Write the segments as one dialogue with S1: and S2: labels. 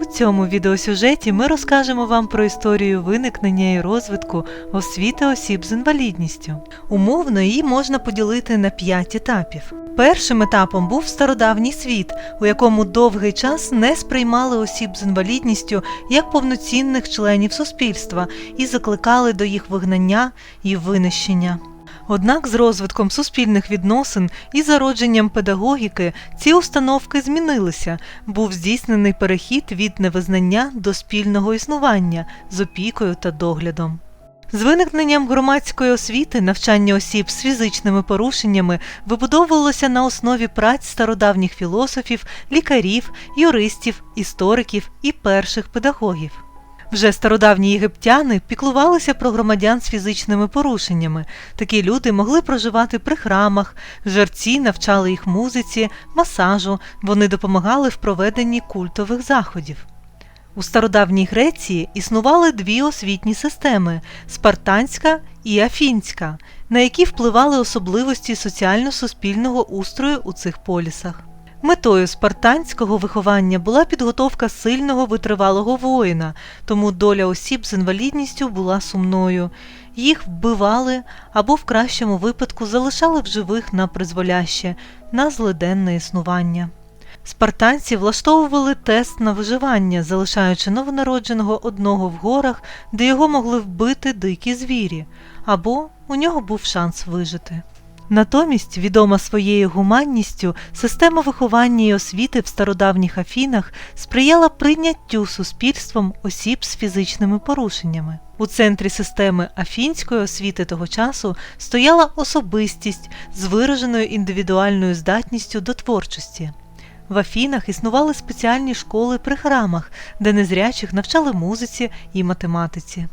S1: У цьому відеосюжеті ми розкажемо вам про історію виникнення і розвитку освіти осіб з інвалідністю. Умовно її можна поділити на п'ять етапів. Першим етапом був стародавній світ, у якому довгий час не сприймали осіб з інвалідністю як повноцінних членів суспільства і закликали до їх вигнання і винищення. Однак з розвитком суспільних відносин і зародженням педагогіки ці установки змінилися, був здійснений перехід від невизнання до спільного існування з опікою та доглядом. З виникненням громадської освіти навчання осіб з фізичними порушеннями вибудовувалося на основі праць стародавніх філософів, лікарів, юристів, істориків і перших педагогів. Вже стародавні єгиптяни піклувалися про громадян з фізичними порушеннями. Такі люди могли проживати при храмах, жерці навчали їх музиці, масажу, вони допомагали в проведенні культових заходів. У стародавній Греції існували дві освітні системи спартанська і афінська, на які впливали особливості соціально-суспільного устрою у цих полісах. Метою спартанського виховання була підготовка сильного витривалого воїна, тому доля осіб з інвалідністю була сумною. Їх вбивали або в кращому випадку залишали в живих на призволяще, на злиденне існування. Спартанці влаштовували тест на виживання, залишаючи новонародженого одного в горах, де його могли вбити дикі звірі, або у нього був шанс вижити. Натомість, відома своєю гуманністю, система виховання і освіти в стародавніх Афінах сприяла прийняттю суспільством осіб з фізичними порушеннями. У центрі системи афінської освіти того часу стояла особистість з вираженою індивідуальною здатністю до творчості. В Афінах існували спеціальні школи при храмах, де незрячих навчали музиці і математиці.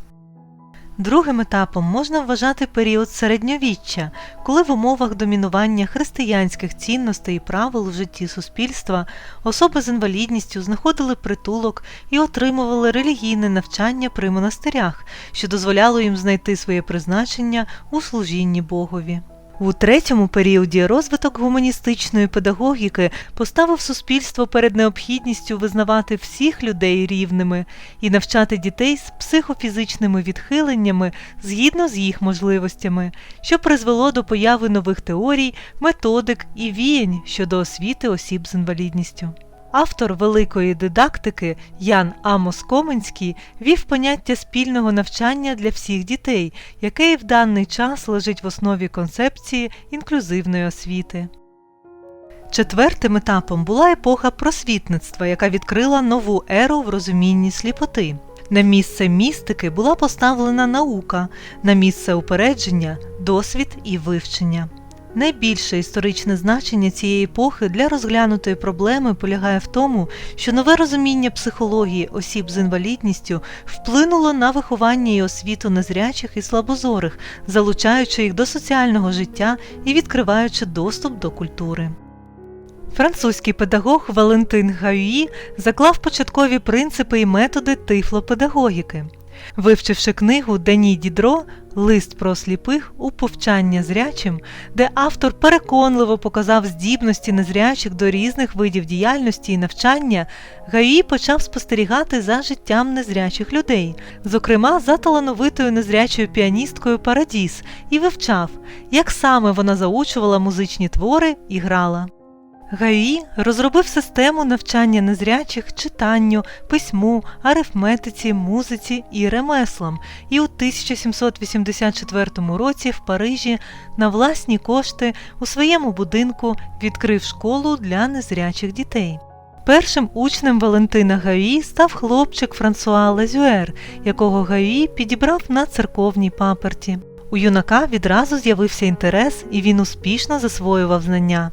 S1: Другим етапом можна вважати період середньовіччя, коли в умовах домінування християнських цінностей і правил в житті суспільства особи з інвалідністю знаходили притулок і отримували релігійне навчання при монастирях, що дозволяло їм знайти своє призначення у служінні Богові. У третьому періоді розвиток гуманістичної педагогіки поставив суспільство перед необхідністю визнавати всіх людей рівними і навчати дітей з психофізичними відхиленнями згідно з їх можливостями, що призвело до появи нових теорій, методик і віянь щодо освіти осіб з інвалідністю. Автор великої дидактики Ян Амос Коменський вів поняття спільного навчання для всіх дітей, яке і в даний час лежить в основі концепції інклюзивної освіти. Четвертим етапом була епоха просвітництва, яка відкрила нову еру в розумінні сліпоти. На місце містики була поставлена наука, на місце упередження досвід і вивчення. Найбільше історичне значення цієї епохи для розглянутої проблеми полягає в тому, що нове розуміння психології осіб з інвалідністю вплинуло на виховання і освіту незрячих і слабозорих, залучаючи їх до соціального життя і відкриваючи доступ до культури. Французький педагог Валентин Гаюї заклав початкові принципи і методи тифлопедагогіки. Вивчивши книгу Дені Дідро Лист про сліпих у повчання зрячим, де автор переконливо показав здібності незрячих до різних видів діяльності і навчання, Гаї почав спостерігати за життям незрячих людей, зокрема за талановитою незрячою піаністкою Парадіс, і вивчав, як саме вона заучувала музичні твори і грала. Гаї розробив систему навчання незрячих читанню, письму, арифметиці, музиці і ремеслам, і у 1784 році в Парижі на власні кошти у своєму будинку відкрив школу для незрячих дітей. Першим учнем Валентина Гаї став хлопчик Франсуа Лазюер, якого Гаї підібрав на церковній паперті. У юнака відразу з'явився інтерес, і він успішно засвоював знання.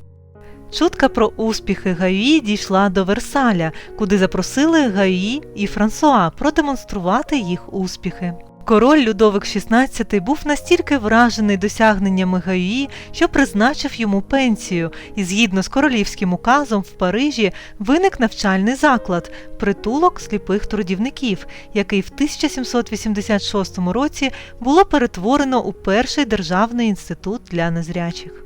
S1: Чутка про успіхи Гаї дійшла до Версаля, куди запросили Гаї і Франсуа продемонструвати їх успіхи. Король Людовик XVI був настільки вражений досягненнями Гаї, що призначив йому пенсію, і згідно з королівським указом в Парижі виник навчальний заклад притулок сліпих трудівників, який в 1786 році було перетворено у перший державний інститут для незрячих.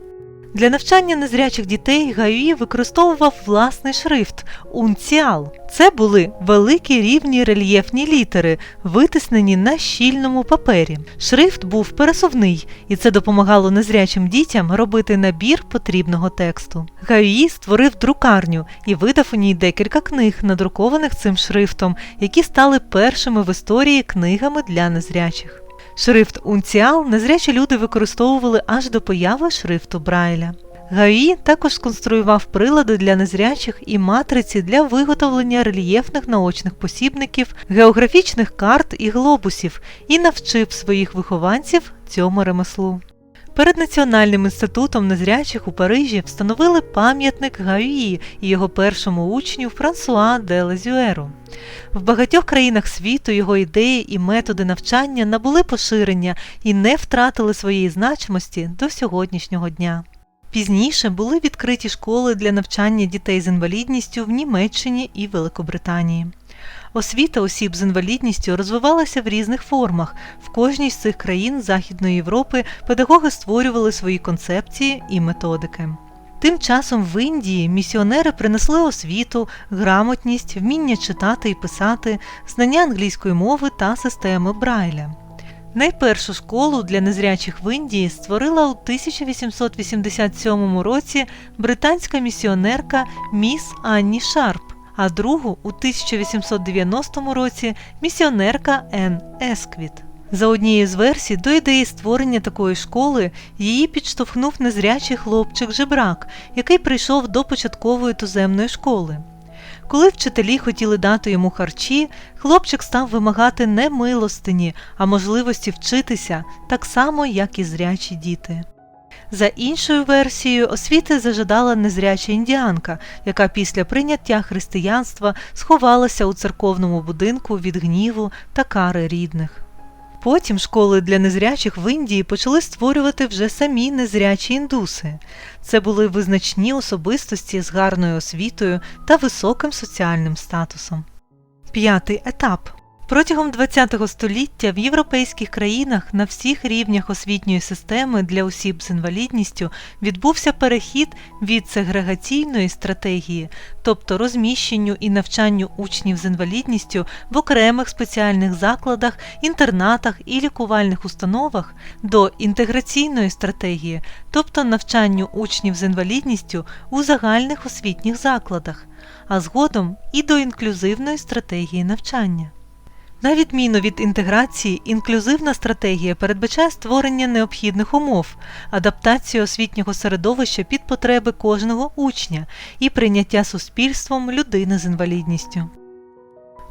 S1: Для навчання незрячих дітей Гаюї використовував власний шрифт унціал. Це були великі рівні рельєфні літери, витиснені на щільному папері. Шрифт був пересувний, і це допомагало незрячим дітям робити набір потрібного тексту. Гаюї створив друкарню і видав у ній декілька книг, надрукованих цим шрифтом, які стали першими в історії книгами для незрячих. Шрифт унціал незрячі люди використовували аж до появи шрифту Брайля. Гаї також сконструював прилади для незрячих і матриці для виготовлення рельєфних наочних посібників, географічних карт і глобусів і навчив своїх вихованців цьому ремеслу. Перед Національним інститутом незрячих у Парижі встановили пам'ятник Гаюї і його першому учню Франсуа де Лазюеру. В багатьох країнах світу його ідеї і методи навчання набули поширення і не втратили своєї значимості до сьогоднішнього дня. Пізніше були відкриті школи для навчання дітей з інвалідністю в Німеччині і Великобританії. Освіта осіб з інвалідністю розвивалася в різних формах. В кожній з цих країн Західної Європи педагоги створювали свої концепції і методики. Тим часом в Індії місіонери принесли освіту, грамотність, вміння читати і писати, знання англійської мови та системи Брайля. Найпершу школу для незрячих в Індії створила у 1887 році британська місіонерка міс Анні Шарп, а другу у 1890 році місіонерка Ен Есквіт. За однією з версій, до ідеї створення такої школи її підштовхнув незрячий хлопчик жебрак, який прийшов до початкової туземної школи. Коли вчителі хотіли дати йому харчі, хлопчик став вимагати не милостині, а можливості вчитися так само, як і зрячі діти. За іншою версією, освіти зажадала незряча індіанка, яка після прийняття християнства сховалася у церковному будинку від гніву та кари рідних. Потім школи для незрячих в Індії почали створювати вже самі незрячі індуси. Це були визначні особистості з гарною освітою та високим соціальним статусом. П'ятий етап. Протягом ХХ століття в європейських країнах на всіх рівнях освітньої системи для осіб з інвалідністю відбувся перехід від сегрегаційної стратегії, тобто розміщенню і навчанню учнів з інвалідністю в окремих спеціальних закладах, інтернатах і лікувальних установах, до інтеграційної стратегії, тобто навчанню учнів з інвалідністю у загальних освітніх закладах, а згодом і до інклюзивної стратегії навчання. На відміну від інтеграції, інклюзивна стратегія передбачає створення необхідних умов, адаптацію освітнього середовища під потреби кожного учня і прийняття суспільством людини з інвалідністю.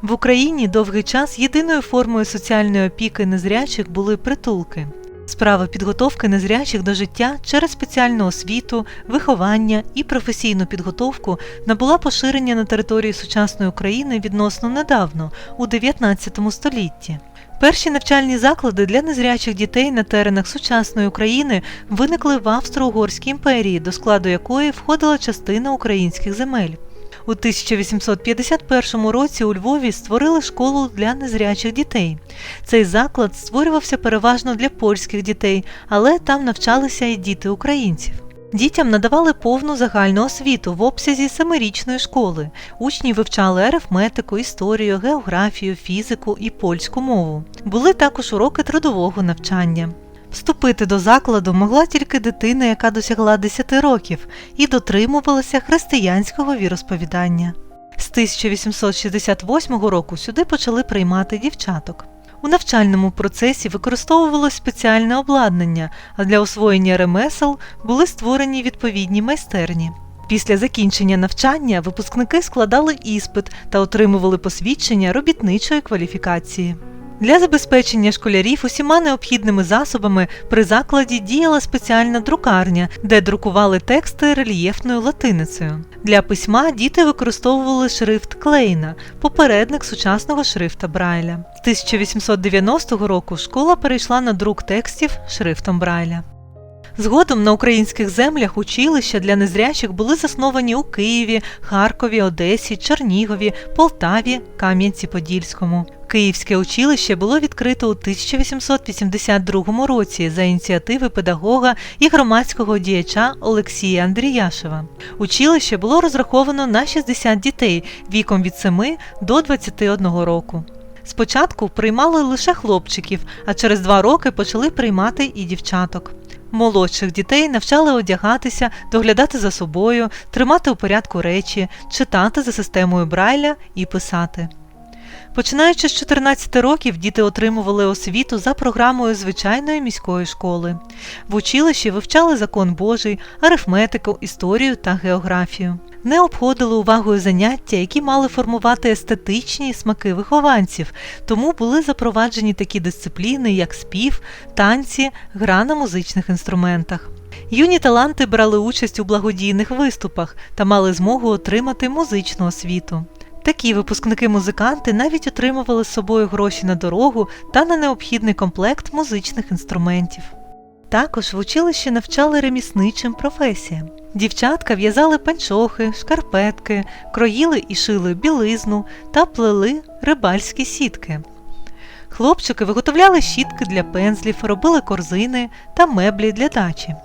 S1: В Україні довгий час єдиною формою соціальної опіки незрячих були притулки. Справа підготовки незрячих до життя через спеціальну освіту, виховання і професійну підготовку набула поширення на території сучасної України відносно недавно, у 19 столітті. Перші навчальні заклади для незрячих дітей на теренах сучасної України виникли в Австро-Угорській імперії, до складу якої входила частина українських земель. У 1851 році у Львові створили школу для незрячих дітей. Цей заклад створювався переважно для польських дітей, але там навчалися і діти українців. Дітям надавали повну загальну освіту в обсязі семирічної школи. Учні вивчали арифметику, історію, географію, фізику і польську мову. Були також уроки трудового навчання. Вступити до закладу могла тільки дитина, яка досягла 10 років і дотримувалася християнського віросповідання. З 1868 року сюди почали приймати дівчаток. У навчальному процесі використовувалось спеціальне обладнання, а для освоєння ремесел були створені відповідні майстерні. Після закінчення навчання випускники складали іспит та отримували посвідчення робітничої кваліфікації. Для забезпечення школярів усіма необхідними засобами при закладі діяла спеціальна друкарня, де друкували тексти рельєфною латиницею. Для письма діти використовували шрифт Клейна, попередник сучасного шрифта Брайля. З 1890 року школа перейшла на друк текстів шрифтом Брайля. Згодом на українських землях училища для незрячих були засновані у Києві, Харкові, Одесі, Чернігові, Полтаві, Кам'янці-Подільському. Київське училище було відкрито у 1882 році за ініціативи педагога і громадського діяча Олексія Андріяшева. Училище було розраховано на 60 дітей віком від 7 до 21 року. Спочатку приймали лише хлопчиків, а через два роки почали приймати і дівчаток. Молодших дітей навчали одягатися, доглядати за собою, тримати у порядку речі, читати за системою Брайля і писати. Починаючи з 14 років, діти отримували освіту за програмою звичайної міської школи. В училищі вивчали закон Божий, арифметику, історію та географію. Не обходили увагою заняття, які мали формувати естетичні смаки вихованців, тому були запроваджені такі дисципліни, як спів, танці, гра на музичних інструментах. Юні таланти брали участь у благодійних виступах та мали змогу отримати музичну освіту. Такі випускники-музиканти навіть отримували з собою гроші на дорогу та на необхідний комплект музичних інструментів. Також в училищі навчали ремісничим професіям. Дівчатка в'язали панчохи, шкарпетки, кроїли і шили білизну та плели рибальські сітки. Хлопчики виготовляли щітки для пензлів, робили корзини та меблі для дачі.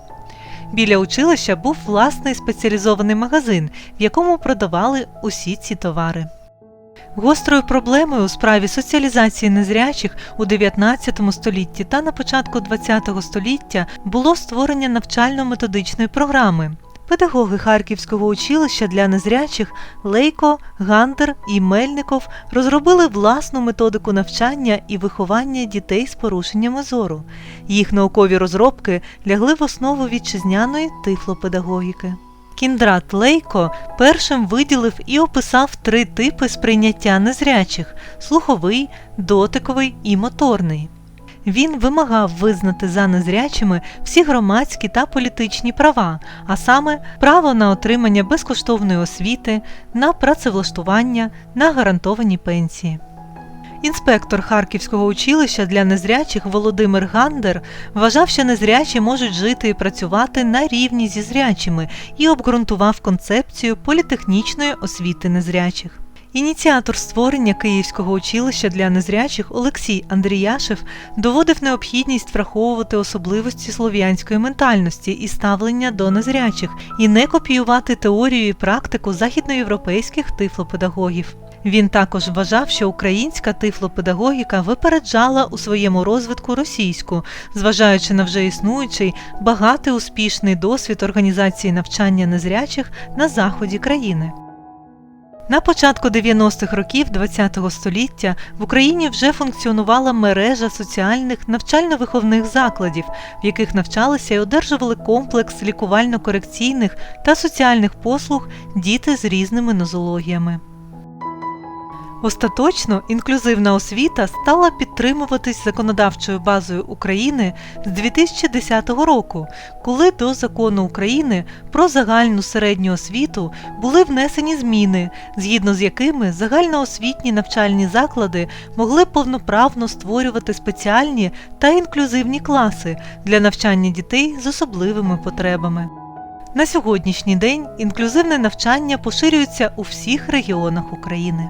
S1: Біля училища був власний спеціалізований магазин, в якому продавали усі ці товари. Гострою проблемою у справі соціалізації незрячих у 19 столітті та на початку 20 століття було створення навчально-методичної програми. Педагоги Харківського училища для незрячих Лейко, Гандер і Мельников розробили власну методику навчання і виховання дітей з порушеннями зору. Їх наукові розробки лягли в основу вітчизняної тифлопедагогіки. Кіндрат Лейко першим виділив і описав три типи сприйняття незрячих слуховий, дотиковий і моторний. Він вимагав визнати за незрячими всі громадські та політичні права, а саме право на отримання безкоштовної освіти, на працевлаштування, на гарантовані пенсії. Інспектор Харківського училища для незрячих Володимир Гандер вважав, що незрячі можуть жити і працювати на рівні зі зрячими і обґрунтував концепцію політехнічної освіти незрячих. Ініціатор створення Київського училища для незрячих Олексій Андріяшев доводив необхідність враховувати особливості слов'янської ментальності і ставлення до незрячих і не копіювати теорію і практику західноєвропейських тифлопедагогів. Він також вважав, що українська тифлопедагогіка випереджала у своєму розвитку російську, зважаючи на вже існуючий багатий успішний досвід організації навчання незрячих на заході країни. На початку 90-х років ХХ століття в Україні вже функціонувала мережа соціальних навчально-виховних закладів, в яких навчалися і одержували комплекс лікувально-корекційних та соціальних послуг діти з різними нозологіями. Остаточно інклюзивна освіта стала підтримуватись законодавчою базою України з 2010 року, коли до закону України про загальну середню освіту були внесені зміни, згідно з якими загальноосвітні навчальні заклади могли повноправно створювати спеціальні та інклюзивні класи для навчання дітей з особливими потребами. На сьогоднішній день інклюзивне навчання поширюється у всіх регіонах України.